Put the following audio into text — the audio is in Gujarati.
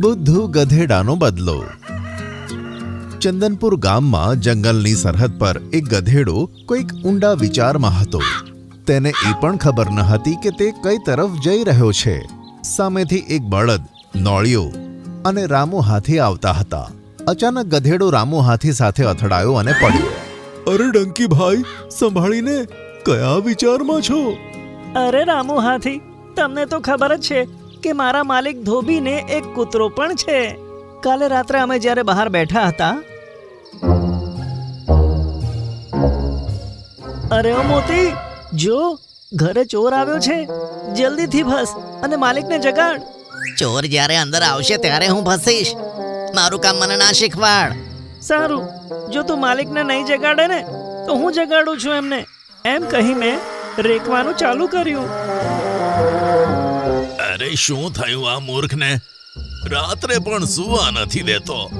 બુદ્ધુ ગધેડાનો બદલો. ચંદનપુર ગામમાં જંગલની સરહદ પર એક ગધેડો કોઈક ઊંડા વિચારમાં હતો. તેને એ પણ ખબર ન હતી કે તે કઈ તરફ જઈ રહ્યો છે. સામેથી એક બળદ નોળિયો અને રામુ હાથી આવતા હતા. અચાનક ગધેડો રામુ હાથી સાથે અથડાયો અને પડ્યો. અરે ડંકી ભાઈ, સંભાળીને કયા વિચારમાં છો? અરે રામુ હાથી, તમને તો ખબર જ છે કે મારા માલિક ધોબીને એક કૂતરો પણ છે. કાલે રાત્રે અમે જ્યારે બહાર બેઠા હતા અરે ઓ મોતી જો ઘરે ચોર આવ્યો છે. જલ્દીથી ભસ અને માલિકને જગાડ. ચોર જ્યારે અંદર આવશે ત્યારે હું ભસીશ. મારું કામ મને ના શીખવાડ. સારું જો તું માલિકને નહીં જગાડે ને તો હું જગાડું છું એમને. એમ કહી મેં રેકવાનું ચાલુ કર્યું. શું થયું આ મૂર્ખને? રાત્રે પણ સુવા નથી દેતો.